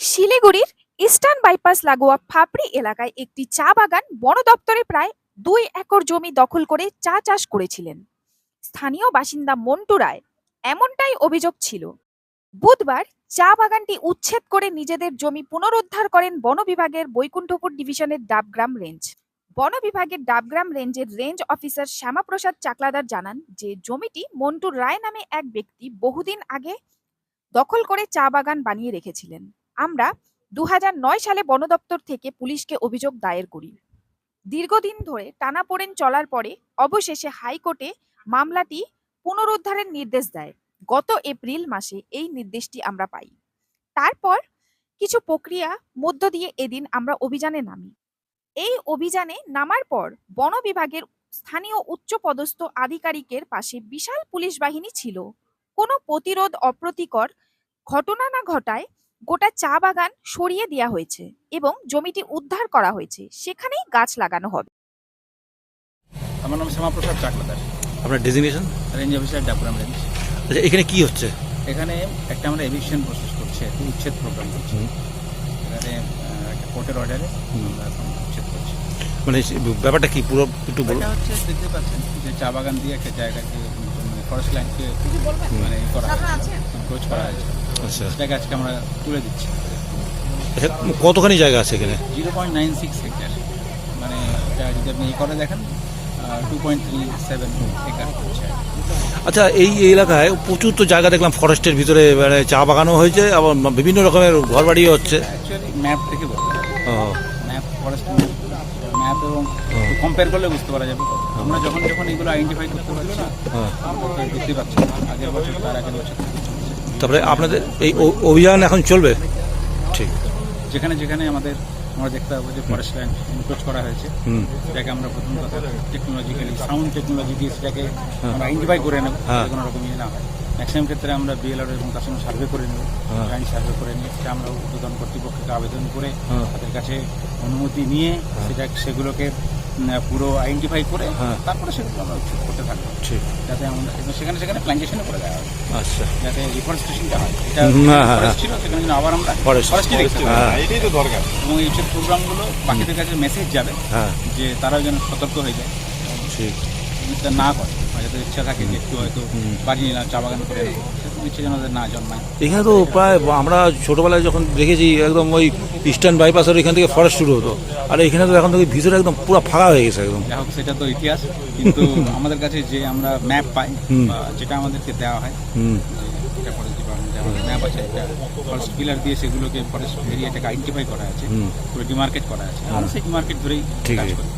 শিলিগুড়ির eastern bypass লাগোয়া ফাপড়ি এলাকায় একটি চা বাগান বন দপ্তরে প্রায় দুই একর জমি দখল করে চা চাষ করেছিলেন। স্থানীয় বাসিন্দা মন্টু রায়, এমনটাই অভিযোগ ছিল। বুধবার চা বাগানটি উচ্ছেদ করে নিজেদের জমি পুনরুদ্ধার করেন বন বিভাগের বৈকুণ্ঠপুর ডিভিশনের ডাবগ্রাম রেঞ্জ। বন বিভাগের ডাবগ্রাম রেঞ্জের রেঞ্জ অফিসার শ্যামাপ্রসাদ চাকলাদার জানান যে, জমিটি মন্টু রায় নামে এক ব্যক্তি বহুদিন আগে দখল করে চা বাগান বানিয়ে রেখেছিলেন। আমরা দু হাজার নয় সালে বন দপ্তর থেকে পুলিশকে অভিযোগ দায়ের করি। দীর্ঘদিন ধরে টানাপোড়েন চলার পরে অবশেষে হাইকোর্টে মামলাটি পুনরুদ্ধারের নির্দেশ দেয়। গত এপ্রিল মাসে এই নির্দেশটি আমরা পাই। তারপর কিছু প্রক্রিয়া মধ্য দিয়ে এদিন আমরা অভিযানে নামি। এই অভিযানে নামার পর বন বিভাগের স্থানীয় উচ্চপদস্থ আধিকারিকের পাশে বিশাল পুলিশ বাহিনী ছিল। কোনো প্রতিরোধ অপ্রতিকর ঘটনা না ঘটায় গোটা চা বাগান সরিয়ে দেওয়া হয়েছে এবং জমিটি উদ্ধার করা হয়েছে। সেখানেই গাছ লাগানো হবে। আমার নাম শ্যামাপ্রসাদ চাকলাদার। আপনার designation range officer Dakuram range আচ্ছা এখানে কি হচ্ছে? এখানে একটা আমরা এভিকশন প্রসেস করছি একটু উচ্ছেদ প্রোগ্রাম করছি। এখানে একটা কোর্টের অর্ডারে উচ্ছেদ করছি। মানে ব্যাপারটা কি? পুরো একটু বলুন। হচ্ছে দেখতে পাচ্ছেন যে চা বাগান দিয়ে একটা জায়গাকে মানে ফরেস্ট ল্যান্ডকে মানে করা হয়েছে কোচ করা হয়েছে। আচ্ছা। সেটাকে আজকে আমরা তুলে দিচ্ছি। কতখানি জায়গা আছে এখানে? Zero point nine six hectare. মানে এটা যদি আপনি ই করে দেখেন two point three seven acre হচ্ছে। আচ্ছা এই এলাকায় প্রচুর তো জায়গা দেখলাম ফরেস্টের ভিতরে মানে চা বাগানও হয়েছে আবার বিভিন্ন রকমের ঘর বাড়িও হচ্ছে অ্যাকচুয়ালি ম্যাপ থেকে বলতে ম্যাপ ফরেস্ট ম্যাপ এবং কম্পেয়ার করলে বুঝতে পারা যাবে। আমরা যখন যখন এগুলো আইডেন্টিফাই করতে পারছি না বুঝতে পারছি আগের বছর তার আগের বছর। তারপরে আপনাদের এই অভিযান এখন চলবে? ঠিক। যেখানে যেখানে আমাদের আমরা দেখতে পাবো যে ফরেস্ট ল্যান্ড এনক্রোচ করা হয়েছে। সেটাকে আমরা প্রথম কথা টেকনোলজিক্যালি সাউন্ড টেকনোলজি দিয়ে সেটাকে আমরা আইডেন্টিফাই করে নেব হ্যাঁ। কোনো রকম ইয়ে না হয়। ম্যাক্সিমাম ক্ষেত্রে আমরা বিএলআর এবং তার সঙ্গে সার্ভে করে নেব। হ্যাঁ। ল্যান্ড সার্ভে করে নিয়ে সেটা আমরা উদ্বোধন কর্তৃপক্ষকে আবেদন করে হ্যাঁ। তাদের কাছে অনুমতি নিয়ে সেটা সেগুলোকে পুরো আইডেন্টিফাই করে হ্যাঁ। তারপরে সেগুলো আমরা উচ্ছেদ করতে থাকব। ঠিক। যাতে আমরা সেখানে সেখানে প্ল্যান্টেশনে করে দেওয়া হয়। আচ্ছা। যাতে রিফরেস্টেশনটা হয়। এটা হ্যাঁ, হ্যাঁ, ফরেস্ট ছিল সেখানে যেন আবার আমরা দেখতে পাই হ্যাঁ। এবং এই সব প্রোগ্রামগুলো বাকিদের কাছে মেসেজ যাবে হ্যাঁ। যে তারাও যেন সতর্ক হয়ে যায়। ঠিক। না করে। যাদের ইচ্ছা থাকে যে একটু হয়তো বাড়ি নিলাম চা বাগান করে ইচ্ছে যেন না জন্মায়। এখানে তো প্রায় আমরা ছোটবেলায় যখন দেখেছি একদম ওই ইস্টার্ন বাইপাসের এখান থেকে ফরেস্ট শুরু হতো। আর এখানে তো এখন থেকে ভিতরে একদম পুরো ফাঁকা হয়ে গেছে একদম। যাই হোক সেটা তো ইতিহাস। কিন্তু আমাদের কাছে যে আমরা ম্যাপ পাই বা যেটা আমাদেরকে দেওয়া হয় যে এটা ফরেস্ট ডিপার্টমেন্টে আমাদের ম্যাপ আছে একটা ফরেস্ট পিলার দিয়ে সেগুলোকে ফরেস্ট এরিয়াটাকে আইডেন্টিফাই করা আছে। পুরো ডিমার্কেট করা আছে। আমরা সেই ডিমার্কেট ধরেই ঠিক কাজ আছে। করি।